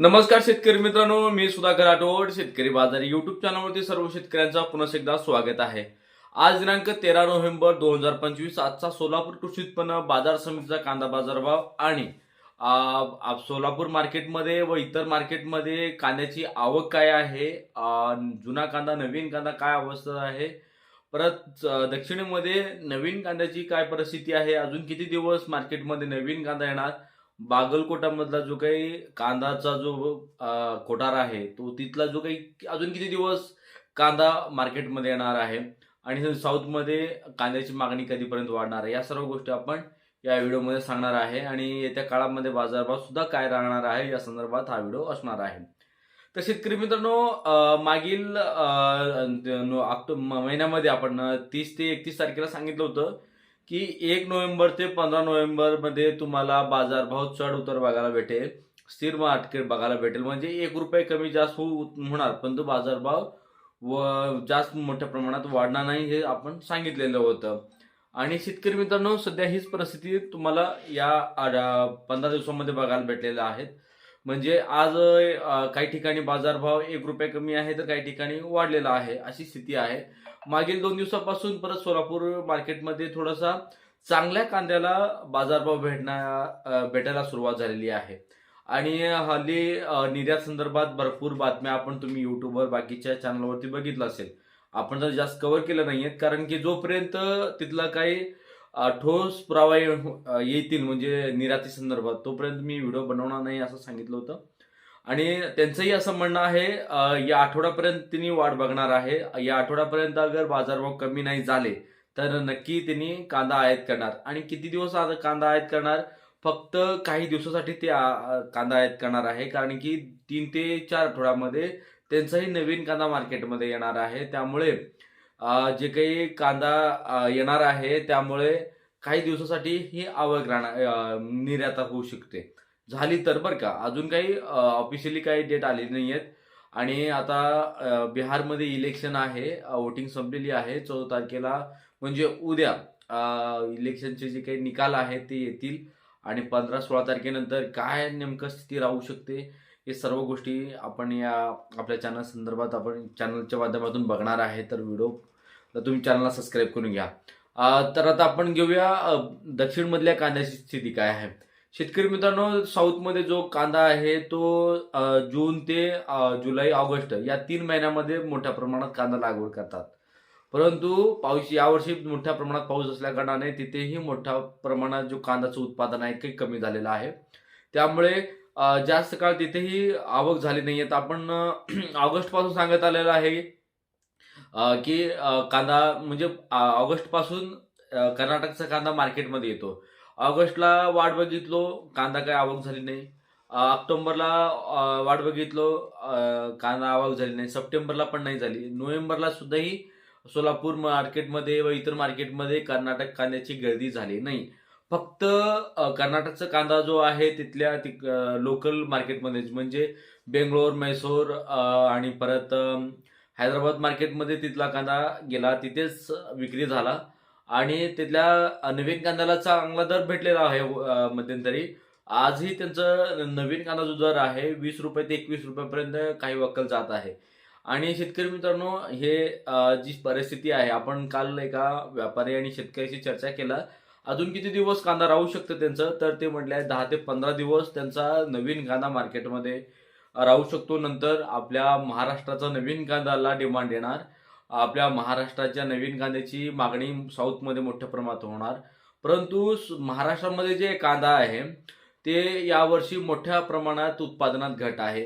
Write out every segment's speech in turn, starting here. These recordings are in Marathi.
नमस्कार शेतकरी मित्रांनो मी सुधाकर आठवड शेतकरी बाजार युट्यूब चॅनलवरती सर्व शेतकऱ्यांचा पुन्हा एकदा स्वागत आहे. आज दिनांक तेरा नोव्हेंबर दोन हजार पंचवीस आजचा सोलापूर कृषी उत्पन्न बाजार समितीचा कांदा बाजारभाव आणि सोलापूर मार्केटमध्ये व इतर मार्केटमध्ये कांद्याची आवक काय आहे जुना कांदा नवीन कांदा काय अवस्था आहे परत दक्षिणेमध्ये नवीन कांद्याची काय परिस्थिती आहे अजून किती दिवस मार्केटमध्ये नवीन कांदा येणार बागलकोटामधला जो काही कांदाचा जो कोठार आहे तो तिथला जो काही अजून किती दिवस कांदा मार्केटमध्ये येणार आहे आणि साऊथमध्ये कांद्याची मागणी कधीपर्यंत वाढणार आहे या सर्व गोष्टी आपण या व्हिडिओमध्ये सांगणार आहे आणि येत्या काळामध्ये बाजारभाव सुद्धा काय राहणार आहे या संदर्भात हा व्हिडिओ असणार आहे. तर शेतकरी मित्रांनो मागील ऑक्टो महिन्यामध्ये आपण तीस ते एकतीस तारखेला सांगितलं होतं की एक नोव्हेंबर ते पंधरा नोव्हेंबरमध्ये तुम्हाला बाजारभाव चढ उतर बघायला भेटेल स्थिर मार्केट बघायला भेटेल. म्हणजे एक रुपये कमी जास्त होऊ होणार पण तो बाजारभाव व जास्त मोठ्या प्रमाणात वाढणार नाही हे आपण सांगितलेलं होतं. आणि शेतकरी मित्रांनो सध्या हीच परिस्थिती तुम्हाला या पंधरा दिवसामध्ये बघायला भेटलेल्या आहेत म्हणजे आज काही ठिकाणी बाजारभाव एक रुपये कमी आहे तर काही ठिकाणी वाढलेला आहे अशी स्थिती आहे. मागील दोन दिवसापासून परत सोलापूर मार्केटमध्ये थोडासा चांगल्या कांद्याला बाजारभाव भेटण्या भेटायला सुरुवात झालेली आहे. आणि हल्ली निर्यात संदर्भात भरपूर बातम्या आपण तुम्ही युट्यूबवर बाकीच्या चॅनलवरती बघितलं असेल. आपण तर जास्त कव्हर केलं नाही आहेत कारण की जोपर्यंत तिथला काही ठोस पुरावा हो-, येतील म्हणजे निर्याती संदर्भात. तोपर्यंत मी व्हिडिओ बनवणार नाही असं सांगितलं होतं. आणि त्यांचंही असं म्हणणं आहे या आठवड्यापर्यंत त्यांनी वाट बघणार आहे. या आठवड्यापर्यंत अगर बाजारभाव कमी नाही झाले तर नक्की त्यांनी कांदा आयात करणार. आणि किती दिवस आता कांदा आयात करणार? फक्त काही दिवसासाठी ते कांदा आयात करणार आहे. कारण की तीन ते चार आठवड्यामध्ये त्यांचाही नवीन कांदा मार्केटमध्ये येणार आहे. त्यामुळे जे काही कांदा येणार आहे त्यामुळे काही दिवसासाठी ही आवक राहणार निर्यात होऊ शकते. झाली तर बरं का अजून काही ऑफिशियली काही डेट आली नाही आहेत आणि आता बिहारमध्ये इलेक्शन आहे वोटिंग संपलेली आहे चौदा तारखेला म्हणजे उद्या इलेक्शनचे जे काही निकाल आहेत ते येतील. आणि पंधरा सोळा तारखेनंतर काय नेमकं स्थिती राहू शकते हे सर्व गोष्टी आपण या आपल्या चॅनल संदर्भात आपण चॅनलच्या माध्यमातून बघणार आहे. तर व्हिडिओ तर तुम्ही चॅनलला सबस्क्राईब करून घ्या. तर आता आपण घेऊया दक्षिणमधल्या कांद्याची स्थिती काय आहे. शेतकरी मित्रांनो साऊथमध्ये जो कांदा आहे तो जून ते जुलै ऑगस्ट या तीन महिन्यामध्ये मोठ्या प्रमाणात कांदा लागवड करतात. परंतु पाऊस यावर्षी मोठ्या प्रमाणात पाऊस असल्या कारणाने तिथेही मोठ्या प्रमाणात जो कांद्याचं उत्पादन आहे काही कमी झालेलं आहे. त्यामुळे जास्त काळ तिथेही आवक झाली नाही आहे आपण ऑगस्टपासून सांगत आलेलं आहे की कांदा म्हणजे ऑगस्टपासून कर्नाटकचा कांदा मार्केटमध्ये येतो. ऑगस्टला वाट बघितलो कांदा काय आवक झाली नाही. ऑक्टोंबरला ऑक्टोबरला वाट बघितलो कांदा आवक झाली नाही. सप्टेंबरला पण नाही झाली. नोव्हेंबरला सुद्धाही सोलापूर मार्केटमध्ये व इतर मार्केटमध्ये कर्नाटक कांद्याची गर्दी झाली नाही. फक्त कर्नाटकचा कांदा जो आहे तिथल्या लोकल मार्केटमध्ये म्हणजे बेंगलोर मैसूर आणि परत हैदराबाद मार्केटमध्ये तिथला कांदा गेला तिथेच विक्री झाला. आणि तिथल्या नवीन कांद्याला चांगला दर भेटलेला आहे मध्यंतरी. आजही त्यांचं नवीन कांदा जो दर आहे वीस रुपये ते एकवीस रुपयापर्यंत काही वक्कल जात आहे. आणि शेतकरी मित्रांनो हे जी परिस्थिती आहे आपण काल एका व्यापारी आणि शेतकऱ्याशी चर्चा केला. अजून किती दिवस कांदा राहू शकतं त्यांचं? तर ते म्हटले दहा ते पंधरा दिवस त्यांचा नवीन कांदा मार्केटमध्ये राहू शकतो. नंतर आपल्या महाराष्ट्राचा नवीन कांद्याला डिमांड येणार. आपल्या महाराष्ट्राच्या नवीन कांद्याची मागणी साऊथमध्ये मोठ्या प्रमाणात होणार. परंतु महाराष्ट्रामध्ये जे कांदा आहे ते यावर्षी मोठ्या प्रमाणात उत्पादनात घट आहे.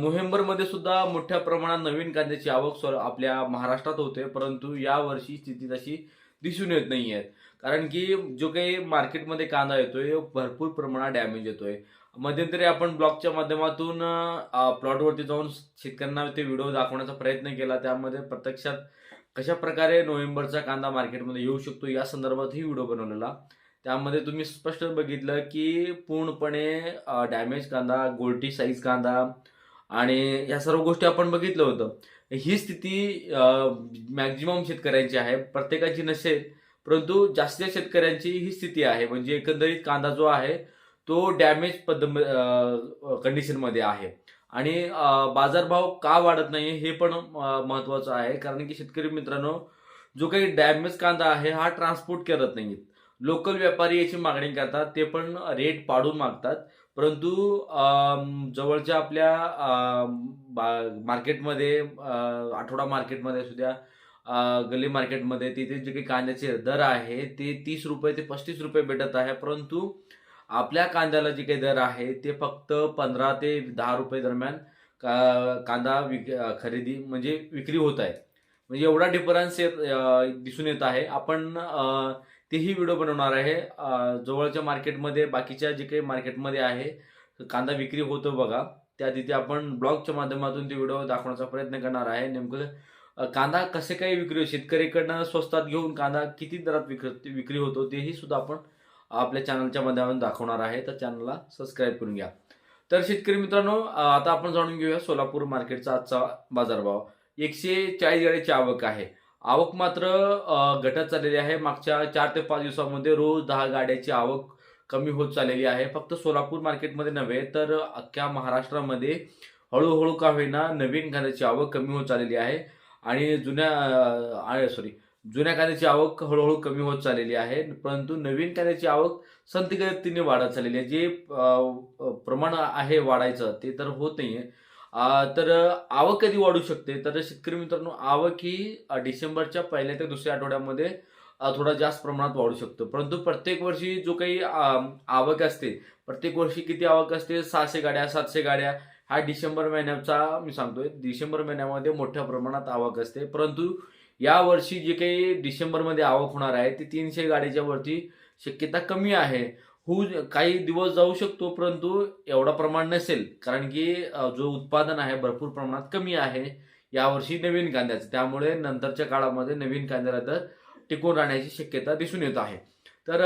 नोव्हेंबरमध्ये सुद्धा मोठ्या प्रमाणात नवीन कांद्याची आवक स्व- आपल्या महाराष्ट्रात होते. परंतु यावर्षी स्थिती तशी दिसून येत नाही आहे कारण की जो काही मार्केटमध्ये कांदा येतोय भरपूर प्रमाणात डॅमेज येतोय. मध्यंतरी आपण ब्लॉगच्या माध्यमातून प्लॉटवरती जाऊन शेतकऱ्यांना ते व्हिडिओ दाखवण्याचा प्रयत्न केला. त्यामध्ये प्रत्यक्षात कशा प्रकारे नोव्हेंबरचा कांदा मार्केटमध्ये येऊ शकतो या संदर्भातही व्हिडिओ बनवलेला. त्यामध्ये तुम्ही स्पष्ट बघितलं की पूर्णपणे डॅमेज कांदा गोल्टी साईज कांदा आणि या सर्व गोष्टी आपण बघितलं होतं. ही स्थिती मॅक्झिमम शेतकऱ्यांची आहे. प्रत्येकाची नसेल परंतु जास्तीत शेतकऱ्यांची ही स्थिती आहे. म्हणजे एकंदरीत कांदा जो आहे तो डॅमेज पद्ध कंडिशनमध्ये आहे. आणि बाजारभाव का वाढत नाही हे पण महत्वाचं आहे. कारण की शेतकरी मित्रांनो जो काही डॅमेज कांदा आहे हा ट्रान्सपोर्ट करत नाहीत. लोकल व्यापारी याची मागणी करतात ते पण रेट पाडून मागतात. परंतु जवळच्या आपल्या बा- मार्केटमध्ये आठवडा मार्केटमध्ये असू द्या गल्ली मार्केटमध्ये तिथे जे काही कांद्याचे दर आहे ते तीस रुपये ते पस्तीस रुपये भेटत आहे. परंतु आपल्या कांद्याला जे काही दर आहे ते फक्त पंधरा ते दहा रुपये दरम्यान का कांदा विक खरेदी म्हणजे विक्री होत आहे. म्हणजे एवढा डिफरन्स येत दिसून येत आहे. आपण तेही व्हिडिओ बनवणार आहे. जवळच्या मार्केटमध्ये बाकीच्या जे काही मार्केटमध्ये आहे कांदा विक्री होतो बघा. त्या तिथे आपण ब्लॉगच्या माध्यमातून ते व्हिडिओ दाखवण्याचा प्रयत्न करणार आहे. नेमकं कांदा कसे काही विक्री शेतकरीकडनं स्वस्तात घेऊन कांदा किती दरात विक्र विक्री होतो? तेही सुद्धा आपण आपल्या चॅनलच्या माध्यमातून दाखवणार आहे. तर चॅनलला सबस्क्राईब करून घ्या. तर शेतकरी मित्रांनो आता आपण जाणून घेऊया सोलापूर मार्केटचा आजचा बाजारभाव. एकशे चाळीस गाड्याची आवक आहे. आवक मात्र घटत चाललेली आहे. मागच्या चार ते पाच दिवसामध्ये रोज दहा गाड्याची आवक कमी होत चाललेली आहे. फक्त सोलापूर मार्केटमध्ये नव्हे तर अख्ख्या महाराष्ट्रामध्ये हळूहळू का होईना नवीन कांद्याची आवक कमी होत चाललेली आहे. आणि जुन्या सॉरी जुन्या कांद्याची आवक हळूहळू कमी होत चाललेली आहे परंतु नवीन कांद्याची आवक संतगतीने वाढत चाललेली आहे. जे प्रमाण आहे वाढायचं ते तर होत नाहीये. तर आवक कधी वाढू शकते? तर शेतकरी मित्रांनो आवक ही डिसेंबरच्या पहिल्या ते दुसऱ्या आठवड्यामध्ये थोडा जास्त प्रमाणात वाढू शकतो. परंतु प्रत्येक वर्षी जो काही आवक असते प्रत्येक वर्षी किती आवक असते? सहाशे गाड्या सातशे गाड्या हा डिसेंबर महिन्याचा मी सांगतोय डिसेंबर महिन्यामध्ये मोठ्या प्रमाणात आवक असते. परंतु या वर्षी जे काही डिसेंबरमध्ये आवक होणार आहे ती तीनशे गाडीच्या वरती शक्यता कमी आहे. होऊ काही दिवस जाऊ शकतो परंतु एवढा प्रमाण नसेल. कारण की जो उत्पादन आहे भरपूर प्रमाणात कमी आहे यावर्षी नवीन कांद्याचं. त्यामुळे नंतरच्या काळामध्ये नवीन कांद्याला तर टिकून राहण्याची शक्यता दिसून येत आहे. तर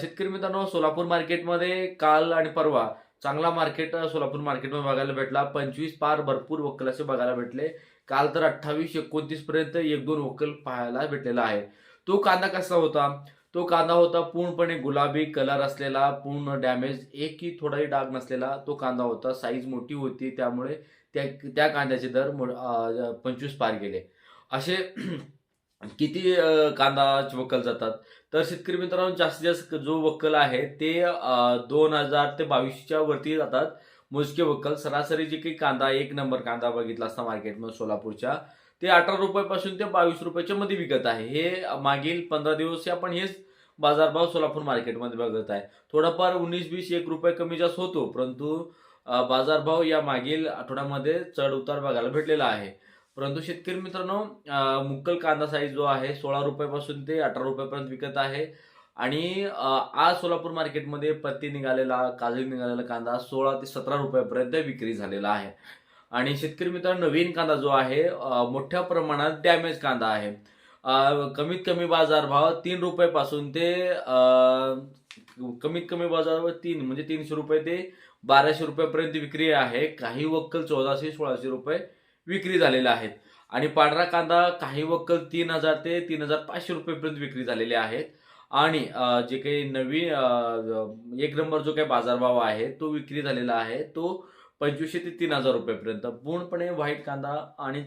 शेतकरी मित्रांनो सोलापूर मार्केटमध्ये काल आणि परवा चांगला मार्केट सोलापूर मार्केटमध्ये बघायला भेटला. पंचवीस पार भरपूर वक्कल असे बघायला भेटले. काल तर अठ्ठावीस एकोणतीस पर्यंत एक दोन वक्कल पाहायला भेटलेला आहे. तो कांदा कसा होता? तो कांदा होता पूर्णपणे गुलाबी कलर असलेला पूर्ण डॅमेज एकही थोडाही डाग नसलेला तो कांदा होता. साईज मोठी होती त्यामुळे त्या त्या कांद्याचे दर मो- पंचवीस पार गेले. असे किती कांदाच कांदा वक्कल जातात? तर शेतकरी मित्रांनो जास्तीत जास्त जो वक्कल आहे ते दोन हजार ते बावीसच्या वरती जातात. मोजके वक्कल सरासरी जे काही कांदा एक नंबर कांदा बघितला असता मार्केटमध्ये सोलापूरच्या ते अठरा रुपयापासून ते बावीस रुपयाच्या मध्ये विकत आहे. हे मागील पंधरा दिवस आपण हेच बाजारभाव सोलापूर मार्केटमध्ये बघत आहे. थोडाफार उन्नीस वीस एक रुपये कमी जास्त होतो परंतु बाजारभाव या मागील आठवड्यामध्ये चढ उतार बघायला भेटलेला आहे. परंतु शेतकरी मित्रांनो मुक्कल कांदा साईज जो आहे सोळा रुपयापासून ते अठरा रुपयापर्यंत विकत आहे. आणि आज सोलापूर मार्केटमध्ये पत्ती निघालेला काजळी निघालेला कांदा सोळा ते सतरा रुपयापर्यंत विक्री झालेला आहे. आणि शेतकरी मित्रांनो नवीन कांदा जो आहे मोठ्या प्रमाणात डॅमेज कांदा आहे. कमीत कमी बाजारभाव तीन रुपयापासून ते कमीत कमी बाजारभाव तीन म्हणजे तीनशे रुपये ते बाराशे रुपयापर्यंत विक्री आहे. काही वक्कल चौदाशे सोळाशे रुपये विक्री झालेल्या आहेत. आणि पांढरा कांदा काही वक्कल तीन हजार ते तीन हजार पाचशे रुपयेपर्यंत विक्री झालेले आहेत. आणि जे काही नवीन एक नंबर जो काही बाजारभाव आहे तो विक्री झालेला आहे तो पंचवीसशे ते तीन हजार रुपयेपर्यंत. पूर्णपणे व्हाईट कांदा आणि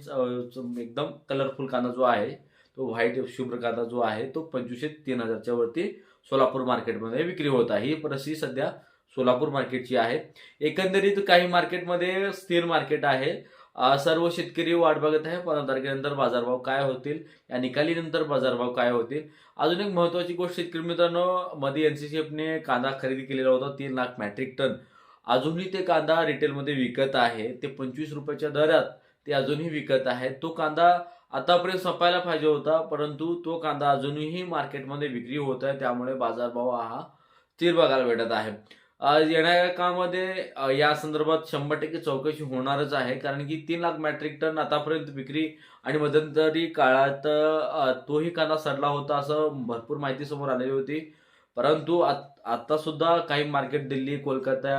एकदम कलरफुल कांदा जो आहे तो व्हाईट शुभ्र कांदा जो आहे तो पंचवीसशे तीन हजारच्या वरती सोलापूर मार्केटमध्ये विक्री होत आहे. ही परिस्थिती सध्या सोलापूर मार्केटची आहे. एकंदरीत काही मार्केटमध्ये स्थिर मार्केट आहे. सर्व शेतकरी वाट बघत आहे. पंधरा तारखेनंतर बाजारभाव काय होतील? या निकालीनंतर बाजारभाव काय होतील? अजून एक महत्वाची गोष्ट शेतकरी मित्रांनो मध्ये एनसीसीएफने कांदा खरेदी केलेला होता तीन लाख मॅट्रिक टन. अजूनही ते कांदा रिटेलमध्ये विकत आहे. ते पंचवीस रुपयाच्या दरात ते अजूनही विकत आहे. तो कांदा आतापर्यंत संपायला पाहिजे होता परंतु तो कांदा अजूनही मार्केटमध्ये विक्री होत आहे. त्यामुळे बाजारभाव हा स्थिर बघायला भेटत आहे. येणाऱ्या काळामध्ये या संदर्भात शंभर टक्के चौकशी होणारच आहे. कारण की तीन लाख मॅट्रिक टन आतापर्यंत विक्री आणि मध्यंतरी काळात तोही कांदा सडला होता असं भरपूर माहिती समोर आलेली होती. परंतु आता सुद्धा काही मार्केट दिल्ली कोलकाता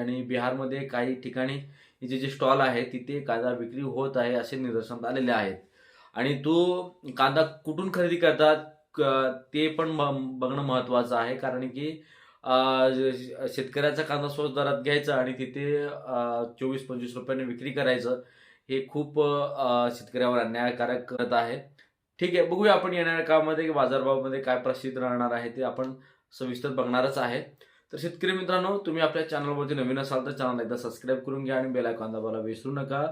आणि बिहारमध्ये काही ठिकाणी जे जे स्टॉल आहे तिथे कांदा विक्री होत आहे असे निदर्शनात आलेले आहेत. आणि तो कांदा कुठून खरेदी करतात क- ते पण बघणं महत्वाचं आहे. कारण की शेतकऱ्याचा कांदा स्वस्त दरात घ्यायचा आणि तिथे चोवीस पंचवीस रुपयाने विक्री करायचं हे खूप शेतकऱ्यावर अन्यायकारक करत आहे. ठीक आहे बघूया आपण येणाऱ्या काळामध्ये की बाजारभावामध्ये काय प्रसिद्ध राहणार आहे ते आपण सविस्तर बघणारच आहे. तर शेतकरी मित्रांनो तुम्ही आपल्या चॅनलवरती नवीन असाल तर चॅनल एकदा सबस्क्राईब करून घ्या आणि बेलायकॉन दाबायला विसरू नका.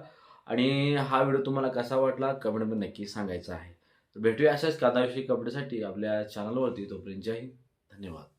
आणि हा व्हिडिओ तुम्हाला कसा वाटला कमेंटमध्ये नक्की सांगायचा आहे. तर भेटूया अशाच कांदाविषयी कपड्यासाठी आपल्या चॅनलवरती. तोपर्यंत जय हिंद. धन्यवाद.